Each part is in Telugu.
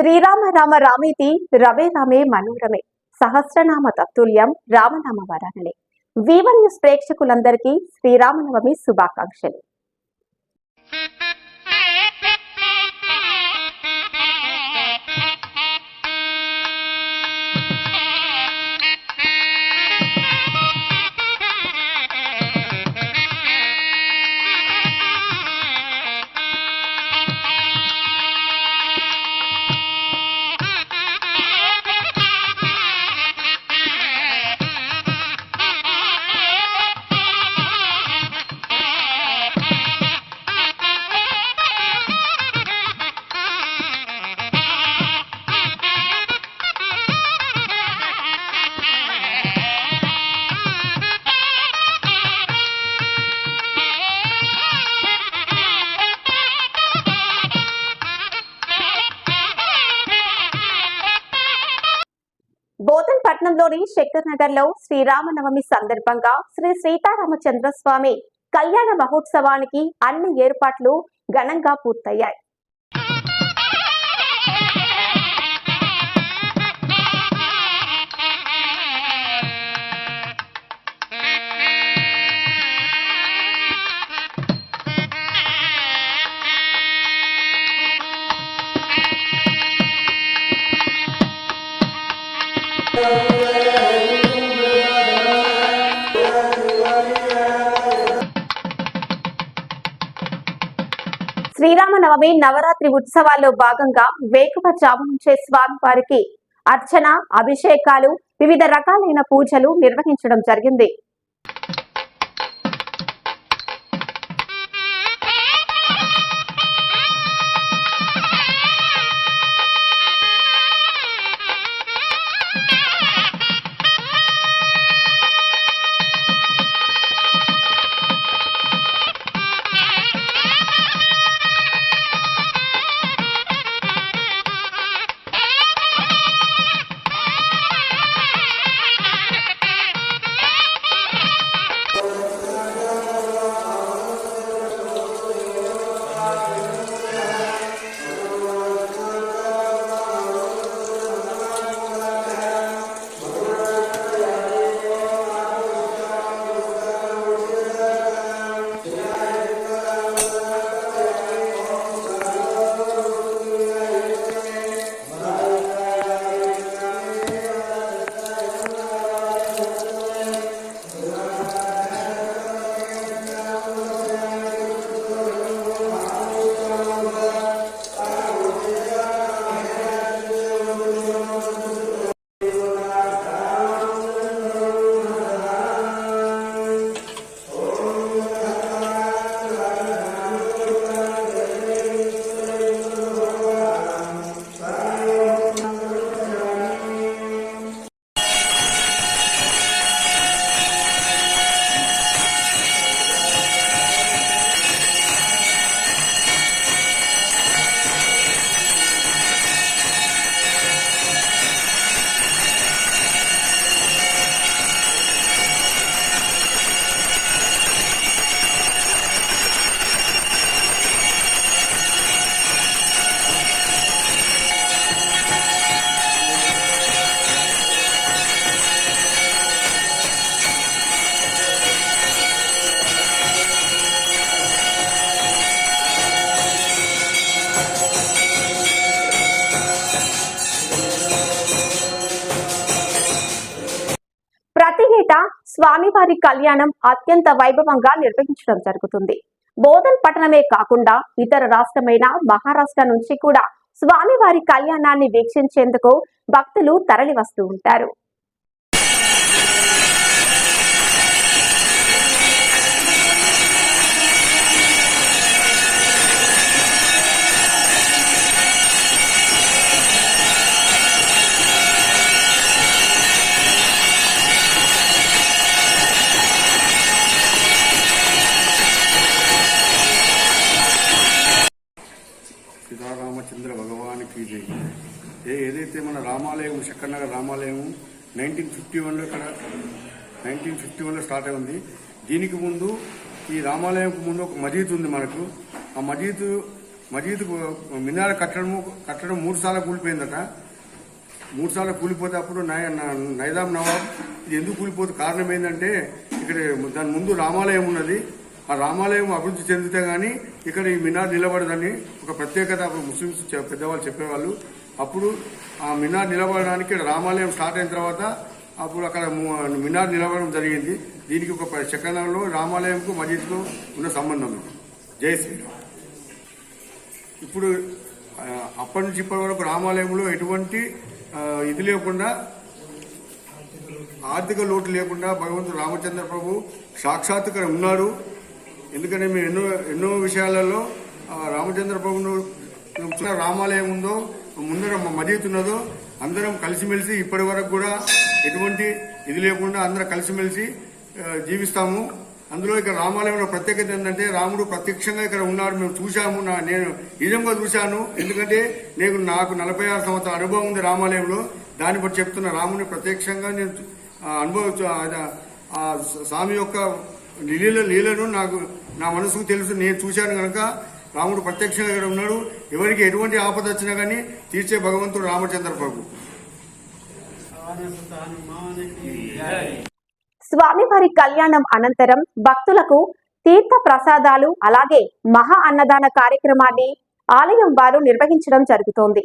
శ్రీరామ రామ రామేతి రవే రామే మనోరమే. సహస్రనామ తత్తుల్యం రామనామ వరాననే. వీవన్ న్యూస్ ప్రేక్షకులందరికీ శ్రీరామనవమి శుభాకాంక్షలు. జిల్లాలోని శంకర్ నగర్లో శ్రీరామనవమి సందర్భంగా శ్రీ సీతారామచంద్ర స్వామి కళ్యాణ మహోత్సవానికి అన్ని ఏర్పాట్లు ఘనంగా పూర్తయ్యాయి. శ్రీరామనవమి నవరాత్రి ఉత్సవాల్లో భాగంగా వేకువజాము నుంచే స్వామివారికి అర్చన అభిషేకాలు వివిధ రకాలైన పూజలు నిర్వహించడం జరిగింది. ప్రతి స్వామివారి కళ్యాణం అత్యంత వైభవంగా నిర్వహించడం జరుగుతుంది. బోధన్ పట్టణమే కాకుండా ఇతర రాష్ట్రమైన మహారాష్ట్ర నుంచి కూడా స్వామివారి కళ్యాణాన్ని వీక్షించేందుకు భక్తులు తరలి వస్తూ ఉంటారు సీతారామచంద్ర భగవానికి జై ఏ ఏదైతే మన రామాలయం శక్కర్నగర్ రామాలయం నైన్టీన్ ఫిఫ్టీ వన్లో ఇక్కడ నైన్టీన్ ఫిఫ్టీ వన్లో స్టార్ట్ అయింది దీనికి ముందు ఈ రామాలయంకు ముందు ఒక మజీద్ ఉంది మనకు. ఆ మజీద్ మజీద్ మినార్ కట్టడము కట్టడం మూడు సార్లు కూలిపోయిందట. మూడు సార్లు కూలిపోతే అప్పుడు నై- నైజాం నవాబ్ ఇది ఎందుకు కూలిపోతే కారణం ఏంటంటే ఇక్కడ దాని ముందు రామాలయం ఉన్నది. ఆ రామాలయం అభివృద్ధి చెందితే గానీ ఇక్కడ ఈ మినార్ నిలబడదని ఒక ప్రత్యేకత అప్పుడు ముస్లింస్ పెద్దవాళ్ళు చెప్పేవాళ్ళు. అప్పుడు ఆ మినార్ నిలబడడానికి రామాలయం స్టార్ట్ అయిన తర్వాత అప్పుడు అక్కడ మినార్ నిలబడడం జరిగింది. దీనికి ఒక చక్రంలో రామాలయంకు మజీద్కు ఉన్న సంబంధం జై శ్రీరామ్. ఇప్పుడు అప్పటి నుంచి ఇప్పటి వరకు రామాలయంలో ఎటువంటి ఇది లేకుండా ఆర్థిక లోటు లేకుండా భగవంతుడు రామచంద్ర ప్రభు సాక్షాత్కర ఉన్నాడు ఎందుకంటే మేము ఎన్నో ఎన్నో విషయాలలో రామచంద్ర ప్రభును రామాలయం ఉందో ముందర మదీతున్నదో అందరం కలిసిమెలిసి ఇప్పటి వరకు కూడా ఎటువంటి ఇది లేకుండా అందరం కలిసిమెలిసి జీవిస్తాము. అందులో ఇక్కడ రామాలయంలో ప్రత్యేకత ఏంటంటే రాముడు ప్రత్యక్షంగా ఇక్కడ ఉన్నాడు మేము చూశాము. నా- నేను నిజంగా చూశాను. ఎందుకంటే నేను నాకు నలభై ఆరు సంవత్సరాల అనుభవం ఉంది రామాలయంలో. దాన్ని బట్టి చెప్తున్న రాముని ప్రత్యక్షంగా నేను అనుభవ స్వామి యొక్క లీల లీలను నాకు నా మనసుకు తెలుసు. నేను చూశాను కనుక రాముడు ప్రత్యక్షంగా ఇక్కడ ఉన్నాడు. ఎవరికి ఎటువంటి ఆపద వచ్చినా కానీ తీర్చే భగవంతుడు రామచంద్ర ప్రభు. స్వామివారి కళ్యాణం అనంతరం భక్తులకు తీర్థ ప్రసాదాలు అలాగే మహా అన్నదాన కార్యక్రమాన్ని ఆలయం వారు నిర్వహించడం జరుగుతోంది.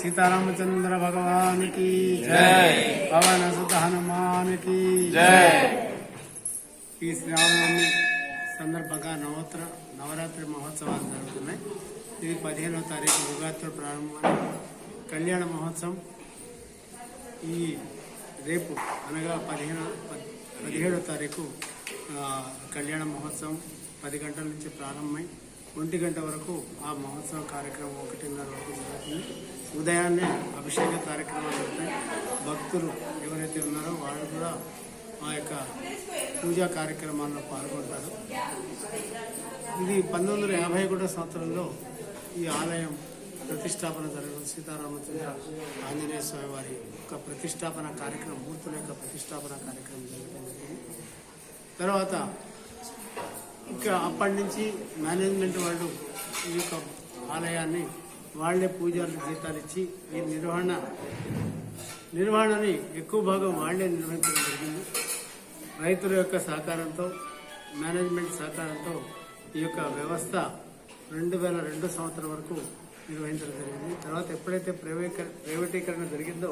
సీతారామచంద్ర భగవాన్కి జై. పవన సుత హనుమాన్కి జై. ఈ సందర్భంగా నవోత్ర నవరాత్రి మహోత్సవాలు జరుగుతున్నాయి. ఇది పదిహేనవ తారీఖు ఉగాదితో ప్రారంభమైన కళ్యాణ మహోత్సవం. ఈ రేపు అనగా పదిహేను పదిహేడో తారీఖు కళ్యాణ మహోత్సవం పది గంటల నుంచి ప్రారంభమై ఒంటి గంట వరకు ఆ మహోత్సవ కార్యక్రమం ఒకటిన్నర వరకు జరుగుతుంది. ఉదయాన్నే అభిషేక కార్యక్రమాలు జరుగుతాయి. భక్తులు ఎవరైతే ఉన్నారో వాళ్ళు కూడా మా యొక్క పూజా కార్యక్రమాల్లో పాల్గొంటారు. ఇది పంతొమ్మిది వందల యాభై ఒకటో సంవత్సరంలో ఈ ఆలయం ప్రతిష్టాపన జరగడం సీతారామచంద్ర ఆంజనేయ స్వామి వారి యొక్క ప్రతిష్టాపన కార్యక్రమం మూర్తుల యొక్క ప్రతిష్టాపన కార్యక్రమం జరగడం జరిగింది. తర్వాత ఇంకా అప్పటి నుంచి మేనేజ్మెంట్ వాళ్ళు ఈ యొక్క ఆలయాన్ని వాళ్ళే పూజలు జీతాలు ఇచ్చి ఈ నిర్వహణ నిర్వహణని ఎక్కువ భాగం వాళ్ళే నిర్వహించడం జరిగింది. రైతుల యొక్క సహకారంతో మేనేజ్మెంట్ సహకారంతో ఈ యొక్క వ్యవస్థ రెండు వేల రెండు సంవత్సరం వరకు నిర్వహించడం జరిగింది. తర్వాత ఎప్పుడైతే ప్రైవేటీకరణ జరిగిందో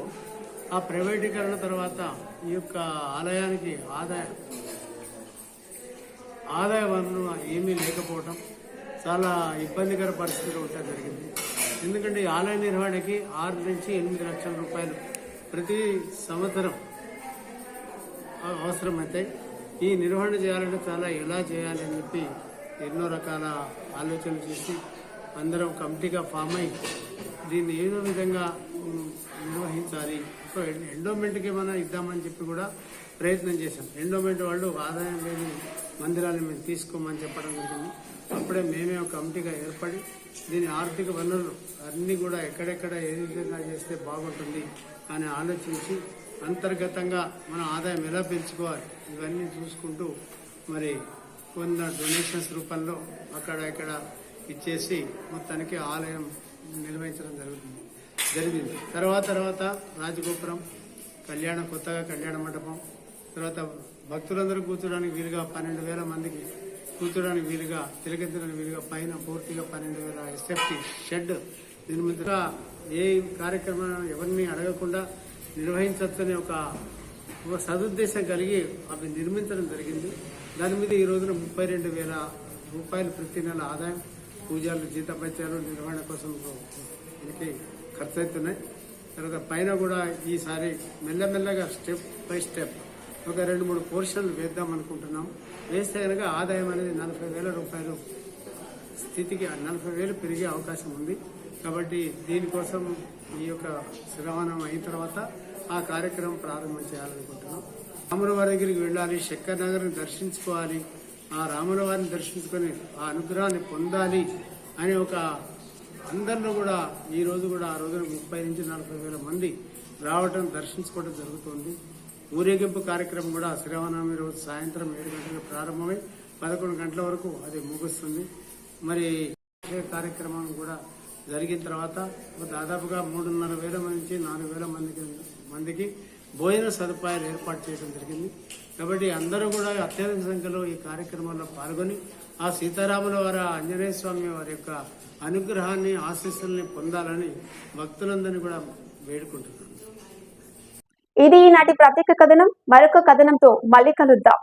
ఆ ప్రైవేటీకరణ తర్వాత ఈ యొక్క ఆలయానికి ఆదాయ ఆదాయ వనరు ఏమీ లేకపోవడం చాలా ఇబ్బందికర పరిస్థితులు ఉండటం జరిగింది. ఎందుకంటే ఈ ఆలయ నిర్వహణకి ఆరు నుంచి ఎనిమిది లక్షల రూపాయలు ప్రతి సంవత్సరం అవసరమైతే ఈ నిర్వహణ చేయాలంటే చాలా ఎలా చేయాలి అని చెప్పి ఎన్నో రకాల ఆలోచనలు చేసి అందరం కమిటీగా ఫామ్ అయి దీన్ని ఏదో విధంగా నిర్వహించాలి? సో ఎండోమెంట్కి ఏమైనా ఇద్దామని చెప్పి కూడా ప్రయత్నం చేశాం. ఎండోమెంట్ వాళ్ళు ఆదాయం లేని మందిరాన్ని మేము తీసుకోమని చెప్పడం జరిగింది. అప్పుడే మేమే ఒక కమిటీగా ఏర్పడి దీని ఆర్థిక వనరులు అన్నీ కూడా ఎక్కడెక్కడ ఏ విధంగా చేస్తే బాగుంటుంది అని ఆలోచించి అంతర్గతంగా మన ఆదాయం ఎలా పెంచుకోవాలి ఇవన్నీ చూసుకుంటూ మరి కొంత డొనేషన్స్ రూపంలో అక్కడ ఇక్కడ ఇచ్చేసి మొత్తానికి ఆలయం నిర్వహించడం జరుగుతుంది. జరిగింది. తర్వాత తర్వాత రాజగోపురం కళ్యాణం కొత్తగా కళ్యాణ మండపం తర్వాత భక్తులందరూ కూర్చోడానికి వీలుగా పన్నెండు వేల మందికి కూర్చోడానికి వీలుగా తిలకెత్తడానికి వీలుగా పైన పూర్తిగా పన్నెండు వేల ఎస్ఎఫ్టీ షెడ్ నిర్మితగా ఏ కార్యక్రమాలను ఎవరిని అడగకుండా నిర్వహించవచ్చనే ఒక సదుద్దేశం కలిగి అవి నిర్మించడం జరిగింది. దాని మీద ఈ రోజున ముప్పై రెండు వేల రూపాయలు ప్రతి నెల ఆదాయం పూజలు జీతపత్యాలు నిర్వహణ కోసం దీనికి ఖర్చు అవుతున్నాయి. తర్వాత పైన కూడా ఈసారి మెల్లమెల్లగా స్టెప్ బై స్టెప్ ఒక రెండు మూడు పోర్షన్లు వేద్దాం అనుకుంటున్నాం. వేస్తే కనుక ఆదాయం అనేది నలభై వేల రూపాయలు స్థితికి నలభై వేలు పెరిగే అవకాశం ఉంది. కాబట్టి దీనికోసం ఈ యొక్క శ్రవణం అయిన తర్వాత ఆ కార్యక్రమం ప్రారంభం చేయాలనుకుంటున్నాం. రాముల వారి దగ్గరికి వెళ్ళాలి శంకర్ నగర్ని దర్శించుకోవాలి. ఆ రాముల వారిని దర్శించుకొని ఆ అనుగ్రహాన్ని పొందాలి అనే ఒక అందరిలో కూడా ఈ రోజు కూడా ఆ రోజున ముప్పై నుంచి నలభై వేల మంది రావటం దర్శించుకోవడం జరుగుతుంది. ఊరేగింపు కార్యక్రమం కూడా శ్రీరామనవమి రోజు సాయంత్రం ఏడు గంటలకు ప్రారంభమై పదకొండు గంటల వరకు అది ముగుస్తుంది. మరి కార్యక్రమం కూడా జరిగిన తర్వాత దాదాపుగా మూడున్నర వేల నుంచి నాలుగు వేల మందికి మందికి భోజన సదుపాయాలు ఏర్పాటు చేయడం జరిగింది. కాబట్టి అందరూ కూడా అత్యధిక సంఖ్యలో ఈ కార్యక్రమంలో పాల్గొని ఆ సీతారాముల వారి ఆంజనేయ స్వామి వారి యొక్క అనుగ్రహాన్ని ఆశీస్సుల్ని పొందాలని భక్తులందరినీ కూడా వేడుకుంటున్నారు ఇది ఈనాటి ప్రత్యేక కథనం. మరొక కథనంతో మళ్ళీ కలుద్దాం.